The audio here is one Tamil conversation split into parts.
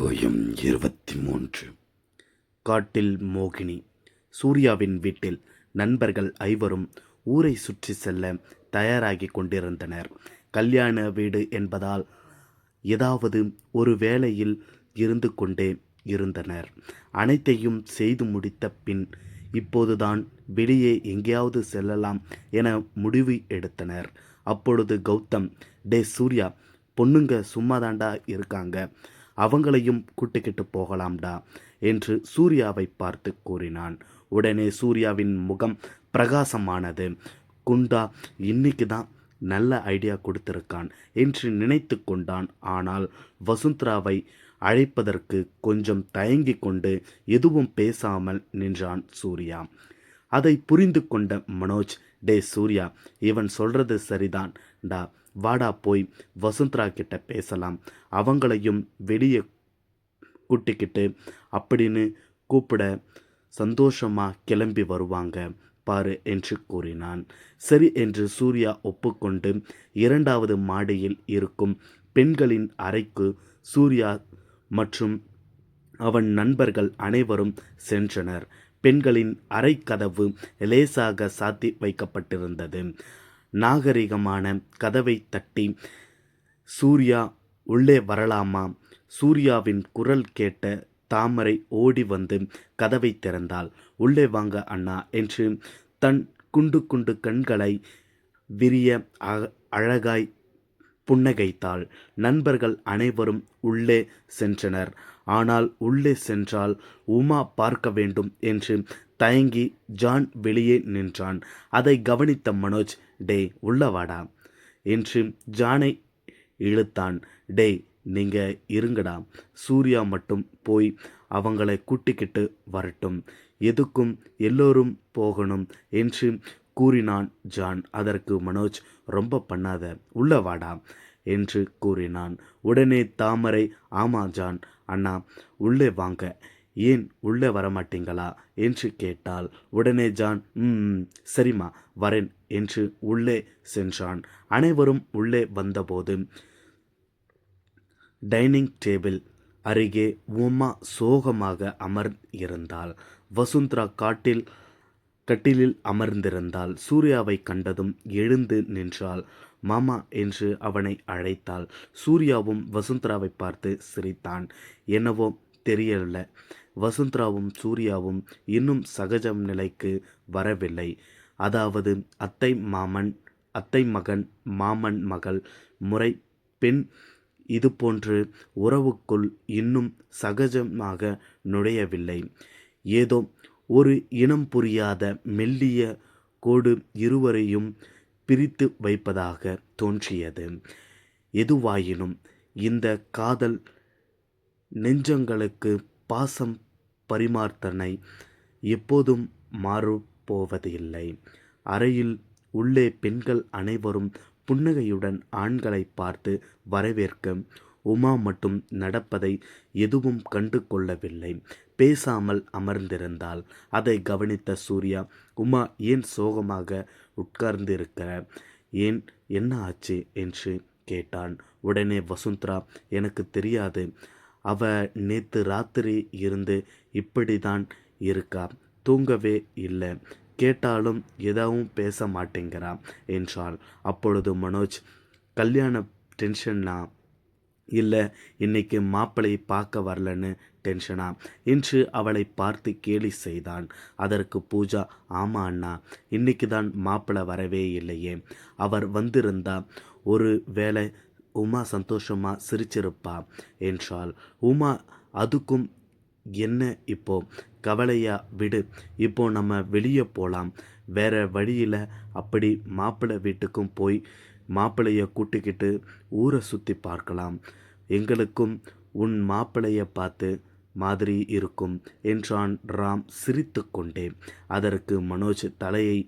அத்தியாயம் இருபத்தி மூன்று. காட்டில் மோகினி சூர்யாவின் வீட்டில் நண்பர்கள் ஐவரும் ஊரை சுற்றி செல்ல தயாராகி கொண்டிருந்தனர். கல்யாண வீடு என்பதால் ஏதாவது ஒரு வேலையில் இருந்து கொண்டே இருந்தனர். அனைத்தையும் செய்து முடித்த பின் இப்போதுதான் வெளியே எங்கேயாவது செல்லலாம் என முடிவு எடுத்தனர். அப்பொழுது கௌதம் டே சூர்யா பொண்ணுங்க சும்மாதாண்டா இருக்காங்க. அவங்களையும் கூட்டிக்கிட்டு போகலாம்டா என்று சூர்யாவை பார்த்து கூறினான். உடனே சூர்யாவின் முகம் பிரகாசமானது. குண்டா இன்னைக்கு தான் நல்ல ஐடியா கொடுத்திருக்கான் என்று நினைத்து கொண்டான். ஆனால் வசுந்தராவை அழைப்பதற்கு கொஞ்சம் தயங்கி கொண்டு எதுவும் பேசாமல் நின்றான் சூர்யா. அதை புரிந்து கொண்ட மனோஜ் டே சூர்யா இவன் சொல்றது சரிதான். டா வாடா போய் வசுந்தரா கிட்ட பேசலாம். அவங்களையும் வெளியே கூட்டிக்கிட்டு அப்படின்னு கூப்பிட சந்தோஷமாக கிளம்பி வருவாங்க பாரு என்று கூறினான். சரி என்று சூர்யா ஒப்புக்கொண்டு இரண்டாவது மாடியில் இருக்கும் பெண்களின் அறைக்கு சூர்யா மற்றும் அவன் நண்பர்கள் அனைவரும் சென்றனர். பெண்களின் அறைக்கதவு லேசாக சாத்தி வைக்கப்பட்டிருந்தது. நாகரிகமான கதவை தட்டி சூர்யா உள்ளே வரலாமா சூர்யாவின் குரல் கேட்ட தாமரை ஓடி வந்து கதவை திறந்தாள். உள்ளே வாங்க அண்ணா என்று தன் குண்டு குண்டு கண்களை விரிய அழகாய் புன்னகைத்தாள். நண்பர்கள் அனைவரும் உள்ளே சென்றனர். ஆனால் உள்ளே சென்றால் உமா பார்க்க வேண்டும் என்று தயங்கி ஜான் வெளியே நின்றான். அதை கவனித்த மனோஜ் டே உள்ளவாடா என்று ஜானை இழுத்தான். டே நீங்க இருங்கடா. சூர்யா மட்டும் போய் அவங்களை கூட்டிக்கிட்டு வரட்டும். எதுக்கும் எல்லோரும் போகணும் என்று கூறினான் ஜான். அதற்கு மனோஜ் ரொம்ப பண்ணாத உள்ளவாடா என்று கூறினான். உடனே தாமரை ஆமா ஜான் அண்ணா உள்ளே வாங்க. ஏன் உள்ளே வரமாட்டீங்களா? என்று கேட்டால் உடனே ஜான் ம் சரிம்மா வரேன் என்று உள்ளே சென்றான். அனைவரும் உள்ளே வந்தபோது டைனிங் டேபிள் அருகே உமா சோகமாக அமர்ந்திருந்தாள் வசுந்தரா காட்டில் கட்டிலில் அமர்ந்திருந்தாள். சூர்யாவை கண்டதும் எழுந்து நின்றாள். மாமா என்று அவனை அழைத்தாள். சூர்யாவும் வசுந்தராவை பார்த்து சிரித்தான். என்னவோ தெரியல. வசுந்தராவும் சூர்யாவும் இன்னும் சகஜம் நிலைக்கு வரவில்லை. அதாவது அத்தை மாமன் அத்தை மகன் மாமன் மகள் முறை பெண் இதுபோன்று உறவுக்குள் இன்னும் சகஜமாக நுழையவில்லை. ஏதோ ஒரு இனம் புரியாத மெல்லிய கோடு இருவரையும் பிரித்து வைப்பதாக தோன்றியது. எதுவாயினும் இந்த காதல் நெஞ்சங்களுக்கு பாசம் பரிமார்த்தனை எப்போதும் மாறுபோவதில்லை அறையில் உள்ளே பெண்கள் அனைவரும் புன்னகையுடன் ஆண்களை பார்த்து வரவேற்க உமா மட்டும் நடப்பதை எதுவும் கண்டு கொள்ளவில்லை பேசாமல் அமர்ந்திருந்தாள். அதை கவனித்த சூர்யா உமா ஏன் சோகமாக உட்கார்ந்திருக்கிற? ஏன் என்ன ஆச்சு? என்று கேட்டான். உடனே வசுந்தரா எனக்கு தெரியாது. அவ நேற்று ராத்திரி இருந்து இப்படி தான் இருக்கா. தூங்கவே இல்லை. கேட்டாலும் எதாவும் பேச மாட்டேங்கிறா என்றாள். அப்பொழுது மனோஜ் கல்யாண டென்ஷன்னா? இல்லை இன்னைக்கு மாப்பிளை பார்க்க வரலன்னு டென்ஷனா? என்று அவளை பார்த்து கேலி செய்தான் அதற்கு பூஜா ஆமா அண்ணா இன்னைக்கு தான் மாப்பிள்ளை வரவே இல்லையே. அவர் வந்திருந்தா ஒரு வேளை உமா சந்தோஷமாக சிரிச்சிருப்பா என்றாள். உமா அதுக்கும் என்ன இப்போ? கவலையா விடு. இப்போ நம்ம வெளியே போகலாம் வேற வழியில் அப்படி மாப்பிள்ளை வீட்டுக்கும் போய் மாப்பிள்ளைய கூட்டிக்கிட்டு ஊரை சுற்றி பார்க்கலாம். எங்களுக்கும் உன் மாப்பிள்ளைய பார்த்து மாதிரி இருக்கும் என்றான் ராம் சிரித்து கொண்டே அதற்கு மனோஜ் தலையை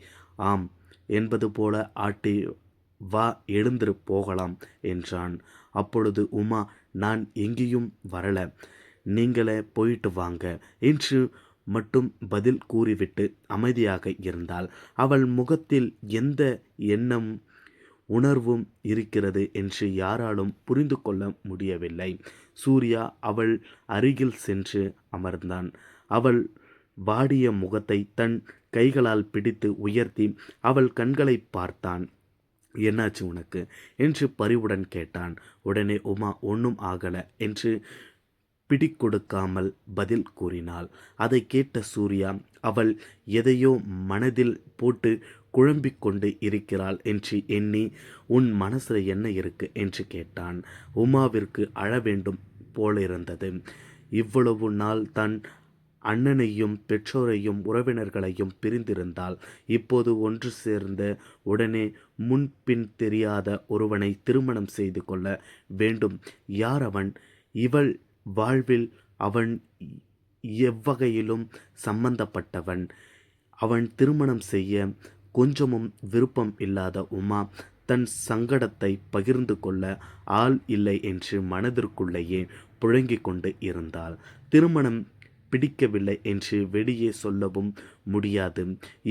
ஆம் என்பது போல ஆட்டி வா எழுந்திரு போகலாம் என்றான். அப்பொழுது உமா நான் எங்கேயும் வரல. நீங்களே போயிட்டு வாங்க என்று மட்டும் பதில் கூறிவிட்டு அமைதியாக இருந்தாள். அவள் முகத்தில் எந்த எண்ணம் உணர்வும் இருக்கிறது என்று யாராலும் புரிந்து கொள்ள முடியவில்லை. சூர்யா அவள் அருகில் சென்று அமர்ந்தான். அவள் வாடிய முகத்தை தன் கைகளால் பிடித்து உயர்த்தி அவள் கண்களை பார்த்தான். என்னாச்சு உனக்கு? என்று பரிவுடன் கேட்டான். உடனே உமா ஒன்றும் ஆகலை என்று பிடிக்கொடுக்காமல் பதில் கூறினாள். அதை கேட்ட சூர்யா அவள் எதையோ மனதில் போட்டு குழம்பிக் கொண்டு இருக்கிறாள் என்று எண்ணி உன் மனசில் என்ன இருக்கு? என்று கேட்டான். உமாவிற்கு அழ வேண்டும் போலிருந்தது. இவ்வளவு நாள் தன் அண்ணனையும் பெற்றோரையும் உறவினர்களையும் பிரிந்திருந்தால் இப்போது ஒன்று சேர்ந்த உடனே முன்பின் தெரியாத ஒருவனை திருமணம் செய்து கொள்ள வேண்டும். யார் அவன்? இவள் வாழ்வில் அவன் எவ்வகையிலும் சம்பந்தப்பட்டவன். அவன் திருமணம் செய்ய கொஞ்சமும் விருப்பம் இல்லாத உமா தன் சங்கடத்தை பகிர்ந்து கொள்ள ஆள் இல்லை என்று மனதிற்குள்ளேயே புழங்கிக் கொண்டு இருந்தாள். திருமணம் பிடிக்கவில்லை என்று வெளியே சொல்லவும் முடியாது.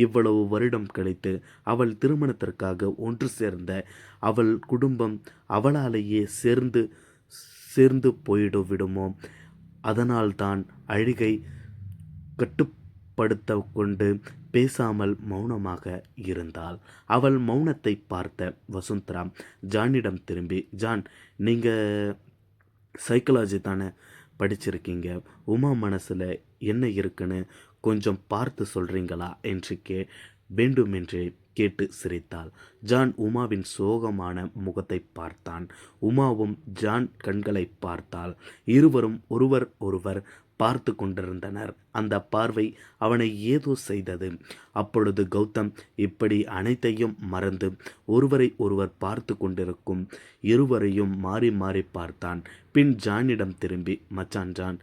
இவ்வளவு வருடம் கழித்து அவள் திருமணத்திற்காக ஒன்று சேர்ந்த அவள் குடும்பம் அவளாலேயே சேர்ந்து சேர்ந்து போயிடு விடுமோ அதனால்தான் அழுகை கட்டுப்படுத்த கொண்டு பேசாமல் மௌனமாக இருந்தாள். அவள் மௌனத்தை பார்த்த வசுந்தரா ஜானிடம் திரும்பி ஜான் நீங்கள் சைக்காலஜி தானே? படிச்சிருக்கீங்க? உமா மனசில் என்ன இருக்குன்னு கொஞ்சம் பார்த்து சொல்கிறீங்களா என்று கே வேண்டுமென்றே கேட்டு சிரித்தாள். ஜான் உமாவின் சோகமான முகத்தை பார்த்தான். உமாவும் ஜான் கண்களை பார்த்தாள். இருவரும் ஒருவர் ஒருவர் பார்த்து கொண்டிருந்தனர். அந்த பார்வை அவனை ஏதோ செய்தது. அப்பொழுது கௌதம் இப்படி அனைத்தையும் மறந்து ஒருவரை ஒருவர் பார்த்து கொண்டிருக்கும் இருவரையும் மாறி மாறி பார்த்தான். பின் ஜானிடம் திரும்பி மச்சான் ஜான்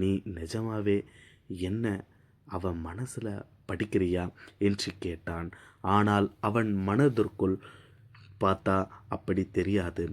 நீ நிஜமாவே என்ன அவன் மனசில் படிக்கிறியா? என்று கேட்டான். ஆனால் அவன் மனதிற்குள் பார்த்தா அப்படி தெரியாது.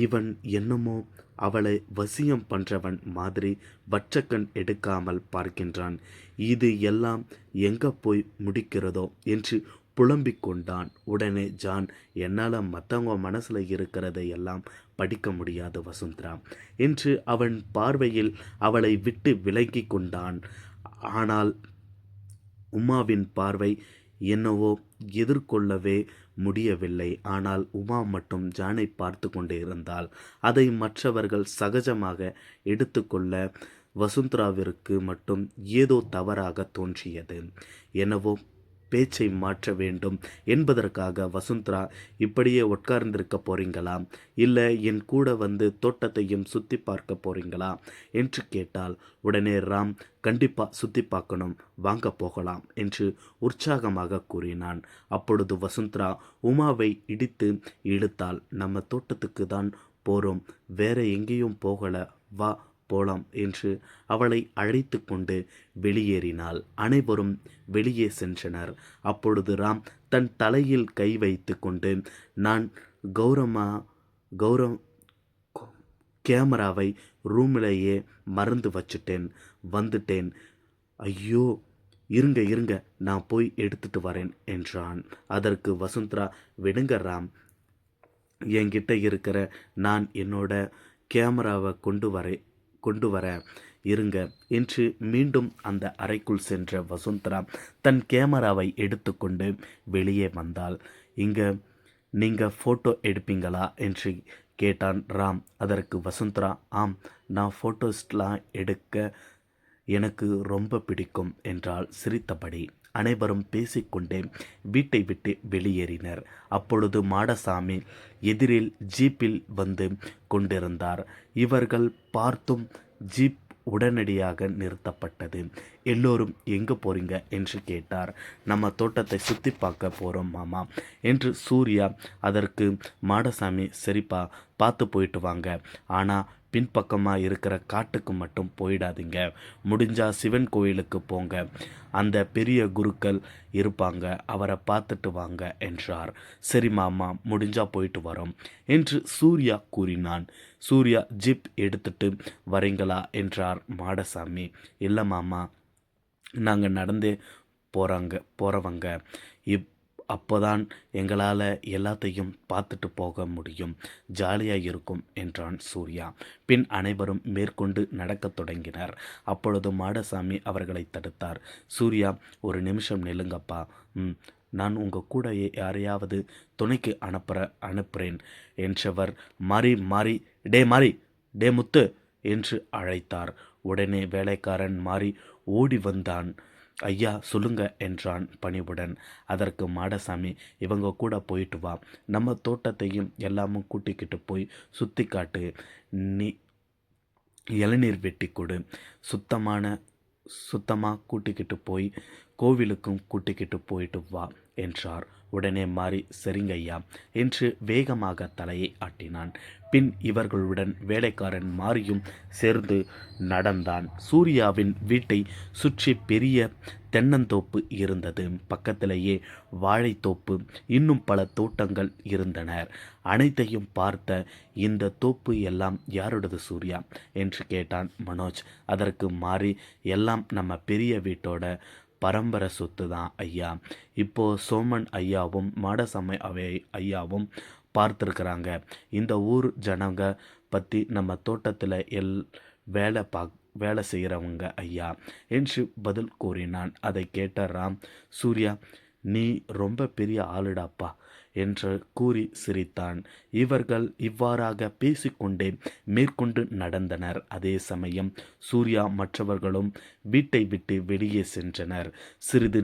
இவன் என்னமோ அவளை வசியம் பண்றவன் மாதிரி வற்றக்கண் எடுக்காமல் பார்க்கின்றான். இது எல்லாம் எங்க போய் முடிக்கிறதோ? என்று புலம்பிக் கொண்டான். உடனே ஜான் என்னால் மற்றவங்க மனசில் இருக்கிறதை எல்லாம் படிக்க முடியாது வசுந்தரா என்று அவன் பார்வையில் அவளை விட்டு விலகி கொண்டான். ஆனால் உமாவின் பார்வை என்னவோ எதிர்கொள்ளவே முடியவில்லை. ஆனால் உமா மட்டும் ஜானை பார்த்து கொண்டே இருந்தால் அதை மற்றவர்கள் சகஜமாக எடுத்துக்கொள்ள வசுந்தராவிற்கு மட்டும் ஏதோ தவறாக தோன்றியது. எனவோ பேச்சை மாற்ற வேண்டும் என்பதற்காக வசுந்தரா இப்படியே உட்கார்ந்திருக்க போறீங்களா? இல்லை என் கூட வந்து தோட்டத்தையும் சுற்றி பார்க்க போறீங்களா? என்று கேட்டால் உடனே ராம் கண்டிப்பா சுற்றி பார்க்கணும். வாங்க போகலாம் என்று உற்சாகமாக கூறினான். அப்பொழுது வசுந்தரா உமாவை இடித்து இழுத்தால் நம்ம தோட்டத்துக்கு தான் போகிறோம் வேற எங்கேயும் போகல. வா போலாம் என்று அவளை அழைத்து கொண்டு வெளியேறினாள். அனைவரும் வெளியே சென்றனர். அப்பொழுது ராம் தன் தலையில் கை வைத்து கொண்டு நான் கௌரமா கௌரவ் கேமராவை ரூமிலேயே மறந்து வச்சுட்டேன் வந்துட்டேன். ஐயோ இருங்க இருங்க நான் போய் எடுத்துட்டு வரேன் என்றான். அதற்கு வசுந்தரா விடுங்க ராம் என்கிட்ட இருக்கிற நான் என்னோட கேமராவை கொண்டு வரேன் கொண்டு வர இருங்க என்று மீண்டும் அந்த அறைக்குள் சென்ற வசுந்தரா தன் கேமராவை எடுத்துக்கொண்டு வெளியே வந்தாள். இங்கே நீங்கள் ஃபோட்டோ எடுப்பீங்களா? என்று கேட்டான் ராம். அதற்கு வசுந்தரா ஆம் நான் ஃபோட்டோஸ்லாம் எடுக்க எனக்கு ரொம்ப பிடிக்கும் என்றால் சிரித்தபடி. அனைவரும் பேசிக்கொண்டே வீட்டை விட்டு வெளியேறினர். அப்பொழுது மாடசாமி எதிரில் ஜீப்பில் வந்து கொண்டிருந்தார். இவர்கள் பார்த்தும் ஜீப் உடனடியாக நிறுத்தப்பட்டது. எல்லோரும் எங்கே போறீங்க? என்று கேட்டார். நம்ம தோட்டத்தை சுற்றி பார்க்க போகிறோம் மாமா என்று சூர்யா அதற்கு மாடசாமி சரிப்பா பார்த்து போயிட்டு வாங்க. ஆனால் பின்பக்கமாக இருக்கிற காட்டுக்கு மட்டும் போயிடாதீங்க. முடிஞ்சால் சிவன் கோயிலுக்கு போங்க. அந்த பெரிய குருக்கள் இருப்பாங்க. அவரை பார்த்துட்டு வாங்க என்றார். சரி மாமா முடிஞ்சா போயிட்டு வரோம் என்று சூர்யா கூறினான். சூர்யா ஜிப் எடுத்துட்டு வரீங்களா என்றார் மாடசாமி. இல்லை மாமா நாங்கள் நடந்தே போகிறாங்க போகிறவங்க இப் அப்போதான் எங்களால் எல்லாத்தையும் பார்த்துட்டு போக முடியும். ஜாலியாக இருக்கும் என்றான் சூர்யா. பின் அனைவரும் மேற்கொண்டு நடக்கத் தொடங்கினர். அப்பொழுது மாடசாமி அவர்களை தடுத்தார். சூர்யா ஒரு நிமிஷம் நில்லுங்கப்பா. ம் நான் உங்கள் கூட யாரையாவது துணைக்கு அனுப்புற அனுப்புகிறேன் என்றவர் மாறி மாறி டே மாறி டே முத்து என்று அழைத்தார். உடனே வேலைக்காரன் மாறி ஓடி வந்தான். ஐயா சொல்லுங்க என்றான் பணிவுடன். அதற்கு மாடசாமி இவங்க கூட போயிட்டு வா. நம்ம தோட்டத்தையும் எல்லாமும் கூட்டிக்கிட்டு போய் சுற்றி காட்டு. நீ இளநீர் வெட்டி கொடு. சுத்தமான சுத்தமாக கூட்டிக்கிட்டு போய் கோவிலுக்கும் கூட்டிக்கிட்டு போயிட்டு வா என்றார். உடனே மாறி சரிங்கய்யா என்று வேகமாக தலையை ஆட்டினான். பின் இவர்களுடன் வேலைக்காரன் மாறியும் சேர்ந்து நடந்தான். சூர்யாவின் வீட்டை சுற்றி பெரிய தென்னந்தோப்பு இருந்தது. பக்கத்திலேயே வாழைத்தோப்பு இன்னும் பல தோட்டங்கள் இருந்தனர் அனைத்தையும் பார்த்த இந்த தோப்பு எல்லாம் யாரோடது சூர்யா? என்று கேட்டான் மனோஜ். அதற்கு மாறி எல்லாம் நம்ம பெரிய வீட்டோட பரம்பரை சொத்து தான் ஐயா. இப்போது சோமன் ஐயாவும் மாடசாமி அவை ஐயாவும் பார்த்துருக்குறாங்க. இந்த ஊர் ஜனங்க பற்றி நம்ம தோட்டத்தில் எல் வேலை பா வேலை செய்கிறவங்க ஐயா. என்று பதில் கூறினான். அதை கேட்ட ராம் சூர்யா நீ ரொம்ப பெரிய ஆளுடாப்பா. என்று கூறி சிரித்தான். இவர்கள் இவ்வாறாக பேசிக்கொண்டே மேற்கொண்டு நடந்தனர். அதே சமயம் சூர்யா மற்றவர்களும் வீட்டை விட்டு வெளியே சென்றனர். சிறிது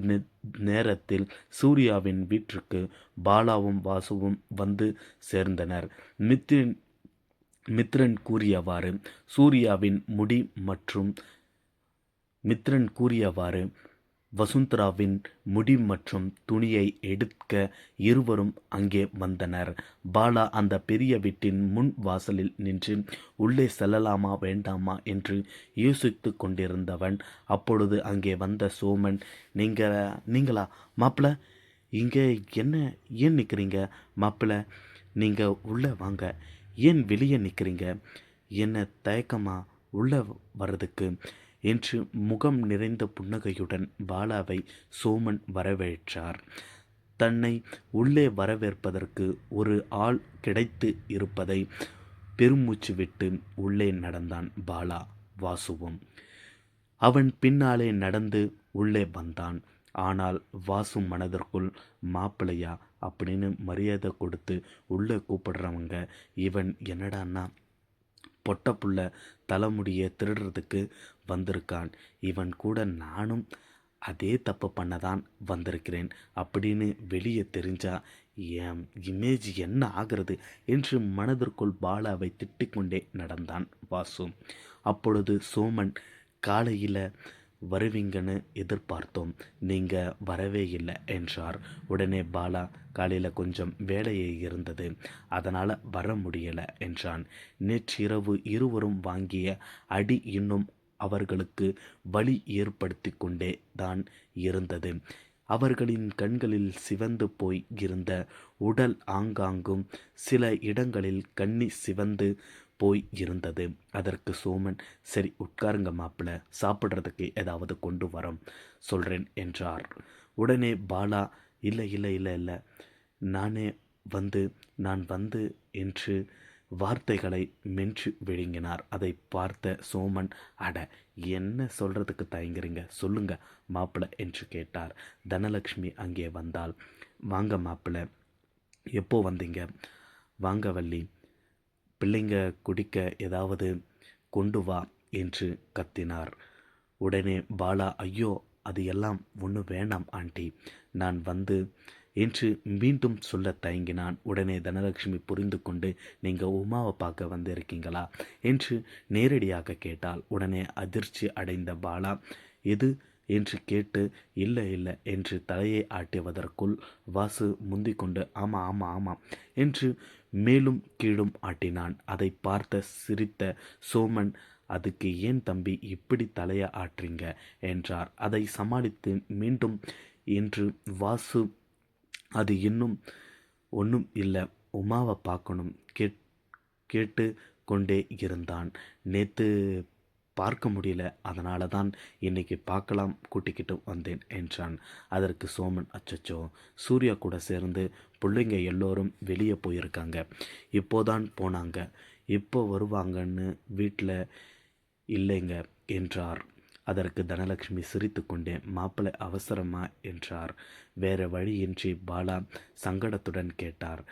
நேரத்தில் சூர்யாவின் வீட்டிற்கு பாலாவும் வாசுவும் வந்து சேர்ந்தனர். மித்ரன் மித்ரன் கூறியவாறு சூர்யாவின் முடி மற்றும் மித்ரன் கூறியவாறு வசுந்தராவின் முடி மற்றும் துணியை எடுக்க இருவரும் அங்கே வந்தனர். பாலா அந்த பெரிய வீட்டின் முன் வாசலில் நின்று உள்ளே செல்லலாமா வேண்டாமா? என்று யோசித்து கொண்டிருந்தவன். அப்பொழுது அங்கே வந்த சோமன் நீங்கள் நீங்களா? மாப்பிள்ள இங்கே என்ன ஏன் நிற்கிறீங்க மாப்பிள்ள நீங்கள் உள்ளே வாங்க. ஏன் வெளியே நிற்கிறீங்க என்ன தயக்கமா உள்ளே வர்றதுக்கு? என்று முகம் நிறைந்த புன்னகையுடன் பாலாவை சோமன் வரவேற்றார். தன்னை உள்ளே வரவேற்பதற்கு ஒரு ஆள் கிடைத்து இருப்பதை பெருமூச்சு விட்டு உள்ளே நடந்தான் பாலா வாசுவும். அவன் பின்னாலே நடந்து உள்ளே வந்தான். ஆனால் வாசு மனதிற்குள் மாப்பிள்ளையா? அப்படின்னு மரியாதை கொடுத்து உள்ளே கூப்பிடுறவங்க இவன் என்னடான்னா? பொட்டப்புள்ள தலைமுடியை திருடுறதுக்கு வந்திருக்கான். இவன் கூட நானும் அதே தப்பு பண்ண தான் வந்திருக்கிறேன் அப்படின்னு வெளியே தெரிஞ்சா என் இமேஜ் என்ன ஆகிறது? என்று மனதிற்குள் பாலாவை திட்டிக்கொண்டே நடந்தான் வாசு. அப்பொழுது சோமன் காலையில் வருவீங்கன்னு எதிர்பார்த்தோம். நீங்கள் வரவே இல்லை என்றார். உடனே பாலா காலையில் கொஞ்சம் வேலையே இருந்தது. அதனால் வர முடியலை என்றான். நேற்றிரவு இருவரும் வாங்கிய அடி இன்னும் அவர்களுக்கு வழி ஏற்படுத்தி கொண்டே தான் இருந்தது. அவர்களின் கண்களில் சிவந்து போய் இருந்த உடல் ஆங்காங்கும் சில இடங்களில் கண்ணி சிவந்து போய் இருந்தது. அதற்கு சோமன் சரி உட்காருங்க மாப்பிள்ள சாப்பிட்றதுக்கு ஏதாவது கொண்டு வரோம் சொல்கிறேன் என்றார். உடனே பாலா இல்லை இல்லை இல்லை இல்லை. நானே வந்து நான் வந்து என்று வார்த்தைகளை மென்று விழுங்கினார். அதை பார்த்த சோமன் அட என்ன சொல்கிறதுக்கு தயங்குறீங்க? சொல்லுங்க மாப்பிள்ளை என்று கேட்டார். தனலக்ஷ்மி அங்கே வந்தால் வாங்க மாப்பிள்ளை எப்போ வந்தீங்க? வாங்க வள்ளி. பிள்ளைங்க குடிக்க ஏதாவது கொண்டு வா என்று கத்தினார். உடனே பாலா ஐயோ அது எல்லாம் ஒன்றும் வேண்டாம் ஆண்டி. நான் வந்து என்று மீண்டும் சொல்ல தயங்கினான். உடனே தனலட்சுமி புரிந்து கொண்டு நீங்கள் உமாவை பார்க்க வந்திருக்கீங்களா? என்று நேரடியாக கேட்டால் உடனே அதிர்ச்சி அடைந்த பாலா எது? என்று கேட்டு இல்லை இல்லை என்று தலையை ஆட்டியவதற்குள் வாசு முந்திக்கொண்டு ஆமாம் ஆமாம் ஆமாம் என்று மேலும் கீழும் ஆட்டினான். அதை பார்த்த சிரித்த சோமன் அதுக்கு ஏன் தம்பி இப்படி தலையை ஆட்டுறீங்க? என்றார். அதை சமாளித்து மீண்டும் என்று வாசு அது இன்னும் ஒன்றும் இல்லை உமாவை பார்க்கணும் கேட் கேட்டு கொண்டே இருந்தான். நேற்று பார்க்க முடியல. அதனால தான் இன்னைக்கு பார்க்கலாம் கூட்டிக்கிட்டு வந்தேன் என்றான். அதற்கு சோமன் அச்சச்சோ சூர்யா கூட சேர்ந்து பிள்ளைங்க எல்லோரும் வெளியே போயிருக்காங்க. இப்போதான் போனாங்க. இப்போ வருவாங்கன்னு வீட்டில் இல்லைங்க என்றார். அதற்கு தனலட்சுமி சிரித்துக்கொண்டே மாப்பிள்ளை அவசரமா? என்றார். வேற வழியின்றி பாலா சங்கடத்துடன் கேட்டார்.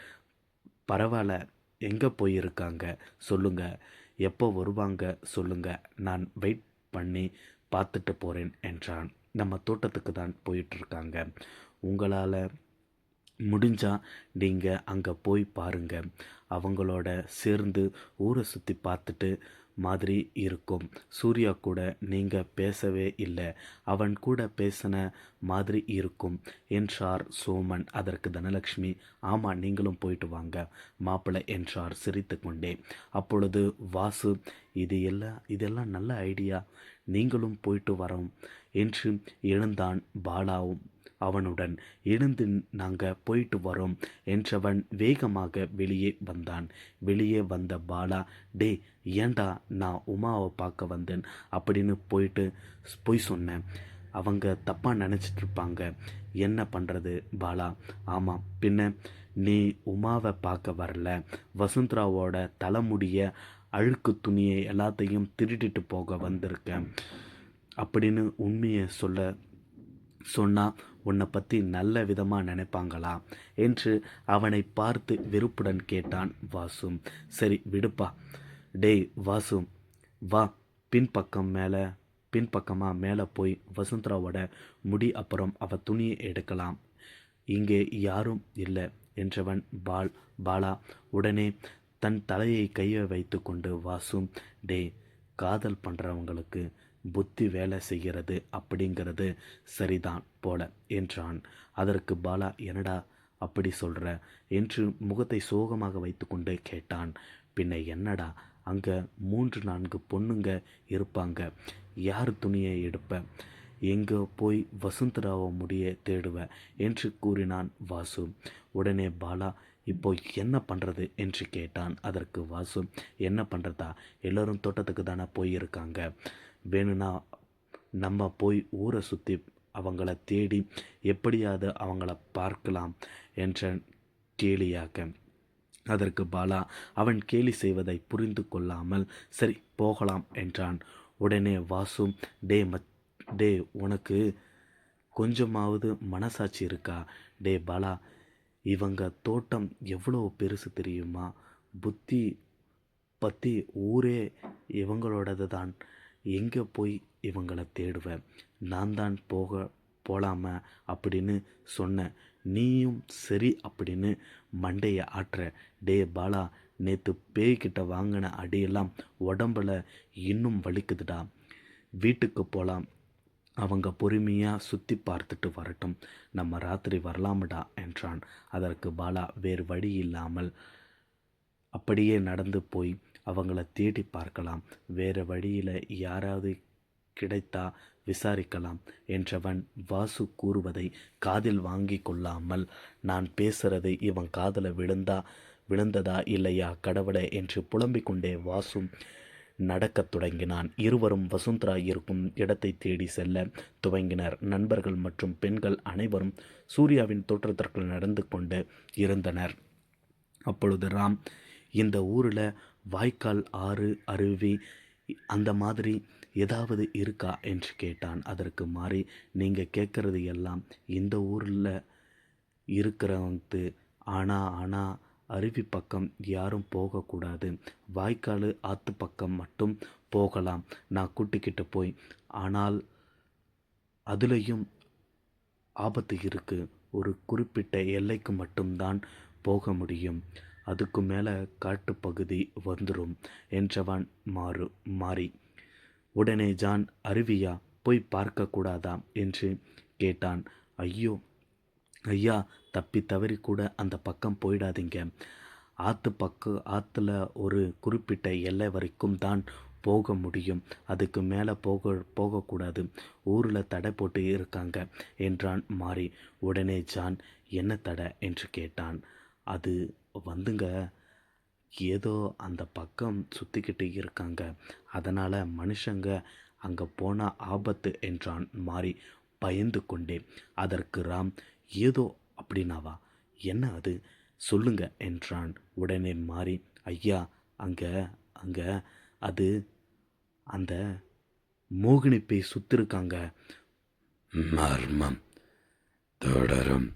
பரவாயில்ல எங்கே போயிருக்காங்க? சொல்லுங்கள் எப்போ வருவாங்க சொல்லுங்க. நான் வெயிட் பண்ணி பார்த்துட்டு போகிறேன் என்றான். நம்ம தோட்டத்துக்கு தான் போயிட்டுருக்காங்க. உங்களால் முடிஞ்சால் நீங்கள் அங்கே போய் பாருங்கள் அவங்களோட சேர்ந்து ஊரை சுற்றி பார்த்துட்டு மாதிரி இருக்கும். சூர்யா கூட நீங்கள் பேசவே இல்லை. அவன் கூட பேசின மாதிரி இருக்கும். என்றார் சோமன் அதற்கு தனலட்சுமி ஆமாம் நீங்களும் போயிட்டு வாங்க. மாப்பிள்ளை என்றார் சிரித்து கொண்டே. அப்பொழுது வாசு இது எல்லாம் இதெல்லாம் நல்ல ஐடியா. நீங்களும் போயிட்டு வரோம். என்று எழுந்தான் பாலாவும். அவனுடன் எழுந்து நாங்கள் போயிட்டு வரோம் என்றவன் வேகமாக வெளியே வந்தான். வெளியே வந்த பாலா டே ஏண்டா நான் உமாவை பார்க்க வந்தேன்? அப்படின்னு போயிட்டு போய் சொன்னேன். அவங்க தப்பாக நினச்சிட்டு இருப்பாங்க. என்ன பண்ணுறது பாலா? ஆமாம் பின்ன நீ உமாவை பார்க்க வரல. வசுந்தராவோட தலைமுடிய அழுக்கு துணியை எல்லாத்தையும் திருடிட்டு போக வந்திருக்கேன் அப்படின்னு உண்மையை சொல்ல சொன்னால் உன்னை பற்றி நல்ல விதமாக நினைப்பாங்களா? என்று அவனை பார்த்து வெறுப்புடன் கேட்டான் வாசு. சரி விடுப்பா. டேய் வாசு வா. பின்பக்கம் மேலே பின்பக்கமாக மேலே போய் வசுந்தராவோட முடி அப்புறம் அவ துணியை எடுக்கலாம். இங்கே யாரும் இல்லை என்றவன் பால் பாலா உடனே தன் தலையை கையை வைத்து கொண்டு வாசும் டே காதல் பண்ணுறவங்களுக்கு புத்தி வேலை செய்கிறது அப்படிங்கிறது சரிதான் போல என்றான். அதற்கு பாலா என்னடா அப்படி சொல்கிற என்று முகத்தை சோகமாக வைத்துக்கொண்டு கேட்டான். பின்ன என்னடா அங்கே மூன்று நான்கு பொண்ணுங்க இருப்பாங்க யார் துணியை எடுப்ப? எங்கே போய் வசுந்தராவை முடிய தேடுவ என்று கூறினான் வாசு. உடனே பாலா இப்போ என்ன பண்ணுறது என்று கேட்டான். அதற்கு வாசு என்ன பண்ணுறதா எல்லோரும் தோட்டத்துக்கு தானே போயிருக்காங்க. வேணும்னா நம்ம போய் ஊரை சுற்றி அவங்கள தேடி எப்படியாவது அவங்கள பார்க்கலாம் என்ற கேலியாக்க. அதற்கு பாலா அவன் கேலி செய்வதை புரிந்து கொள்ளாமல் சரி போகலாம் என்றான். உடனே வாசு டே மச் டே உனக்கு கொஞ்சமாவது மனசாட்சி இருக்கா? டே பாலா இவங்க தோட்டம் எவ்வளோ பெருசு தெரியுமா? புத்தி பற்றி ஊரே இவங்களோடது தான் எங்கே போய் இவங்களை தேடுவேன் நான் தான் போக போகலாம அப்படின்னு சொன்னேன் நீயும் சரி அப்படின்னு மண்டையை ஆட்டுற டே பாலா நேற்று பேய்கிட்ட வாங்கின அடியெல்லாம் உடம்புல இன்னும் வலிக்குதுடா. வீட்டுக்கு போகலாம் அவங்க பொறுமையாக சுற்றி பார்த்துட்டு வரட்டும். நம்ம ராத்திரி வரலாமடா என்றான். அதற்கு பாலா வேறு வழி இல்லாமல் அப்படியே நடந்து போய் அவங்கள தேடி பார்க்கலாம். வேறு வழியில் யாராவது கிடைத்தா விசாரிக்கலாம் என்றவன் வாசு கூறுவதை காதில் வாங்கி கொள்ளாமல் நான் பேசுறது இவன் காதில் விழுந்தா விழுந்ததா இல்லையா கடவுளை? என்று புலம்பிக் கொண்டே வாசு நடக்கத் தொடங்கினான். இருவரும் வசுந்தரா இருக்கும் இடத்தை தேடி செல்ல துவங்கினர். நண்பர்கள் மற்றும் பெண்கள் அனைவரும் சூர்யாவின் தோற்றத்திற்குள் நடந்து கொண்டு இருந்தனர். அப்பொழுது ராம் இந்த ஊரில் வாய்க்கால் ஆறு அருவி அந்த மாதிரி ஏதாவது இருக்கா? என்று கேட்டான். அதற்கு மாறி நீங்கள் கேட்குறது எல்லாம் இந்த ஊரில் இருக்கிறவங்க ஆனால் ஆனால் அருவி பக்கம் யாரும் போகக்கூடாது. வாய்க்கால் ஆற்று பக்கம் மட்டும் போகலாம். நான் கூட்டிக்கிட்டு போய் ஆனால் அதுலேயும் ஆபத்து இருக்குது ஒரு குறிப்பிட்ட எல்லைக்கு மட்டும்தான் போக முடியும். அதுக்கு மேலே காட்டுப்பகுதி வந்துடும் என்றவன் மாறு மாறி. உடனே ஜான் அருவியா போய் பார்க்கக்கூடாதா என்று கேட்டான். ஐயோ ஐயா தப்பி தவறி கூட அந்த பக்கம் போயிடாதீங்க. ஆற்று பக்கம் ஆற்றுல ஒரு குறிப்பிட்ட எல்லை வரைக்கும் தான் போக முடியும். அதுக்கு மேலே போக போகக்கூடாது. ஊரில் தடை போட்டு இருக்காங்க என்றான் மாறி. உடனே ஜான் என்ன தடை? என்று கேட்டான். அது வந்துங்க. ஏதோ அந்த பக்கம் சுற்றிக்கிட்டு இருக்காங்க. அதனால் மனுஷங்க அங்கே போன ஆபத்து என்றான் மாறி பயந்து கொண்டே. அதற்கு ராம் ஏதோ அப்படின்னாவா என்ன அது? சொல்லுங்க என்றான். உடனே மாறி ஐயா அங்கே அங்கே அது அந்த மோகினி பேய் சுத்திருக்காங்க. மர்மம். தொடரும்.